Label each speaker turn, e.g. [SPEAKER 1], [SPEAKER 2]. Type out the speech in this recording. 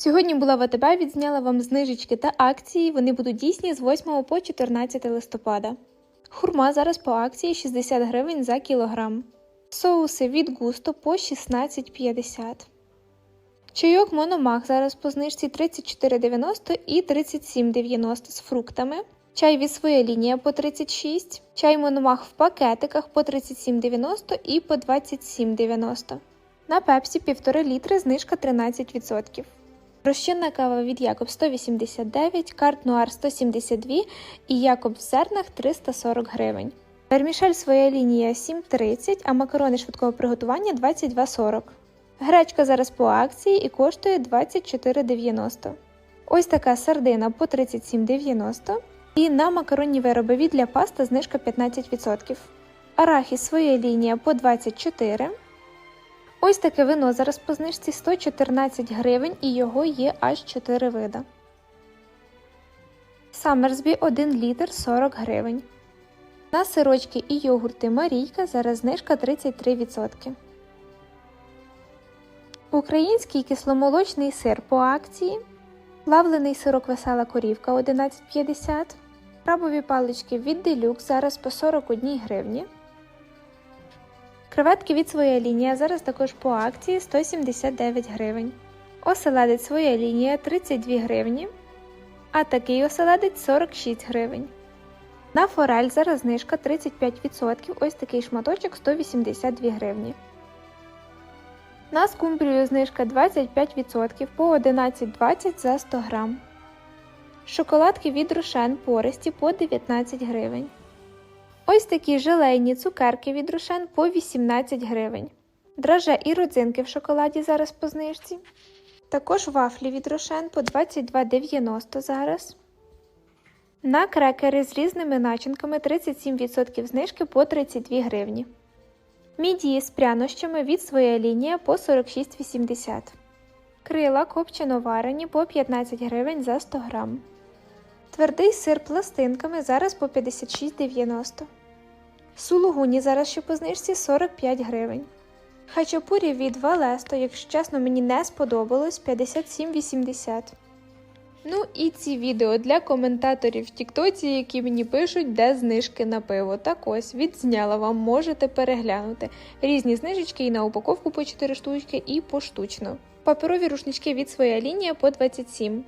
[SPEAKER 1] Сьогодні була в АТБ, відзняла вам знижечки та акції. Вони будуть дійсні з 8 по 14 листопада. Хурма зараз по акції 60 гривень за кілограм. Соуси від густо по 16,50. Чайок Мономах зараз по знижці 34,90 і 37,90 з фруктами. Чай від своя лінія по 36, чай Мономах в пакетиках по 37,90 і по 27,90. На пепсі 1,5 літри знижка 13%. Розчинна кава від Якоб 189, карт Нуар 172 і Якоб в зернах 340 гривень. Вермішель своя лінія 7,30, а макарони швидкого приготування 22,40. Гречка зараз по акції і коштує 24,90. Ось така сардина по 37,90. І на макаронні вироби від для паста знижка 15%. Арахіс своя лінія по 24. Ось таке вино зараз по знижці 114 гривень і його є аж 4 вида. Самерсбі 1 літр 40 гривень. На сирочки і йогурти Марійка зараз знижка 33%. Український кисломолочний сир по акції. Плавлений сирок весела корівка 11,50. Крабові палички від делюкс зараз по 41 гривні. Креветки від своя лінія зараз також по акції 179 гривень. Оселедець своя лінія 32 гривні. А такий оселедець 46 гривень. На форель зараз знижка 35%. Ось такий шматочок 182 гривні. На скумбрію знижка 25% по 11,20 за 100 грам. Шоколадки від Рошен пористі по 19 гривень. Ось такі желейні цукерки від Рошен по 18 гривень. Драже і родзинки в шоколаді зараз по знижці. Також вафлі від Рошен по 22,90 зараз. На крекери з різними начинками 37% знижки по 32 гривні. Мідії з прянощами від своя лінія по 46,80. Крила копчено варені по 15 гривень за 100 грам. Твердий сир пластинками зараз по 56,90. Сулугуні зараз ще по знижці 45 гривень. Хачапурі від Валесто, якщо чесно, мені не сподобалось 57,80. Ну і ці відео для коментаторів в Тіктоці, які мені пишуть, де знижки на пиво. Так ось відзняла вам, можете переглянути. Різні знижечки і на упаковку по 4 штучки, і поштучно. Паперові рушнички від своя лінія по 27.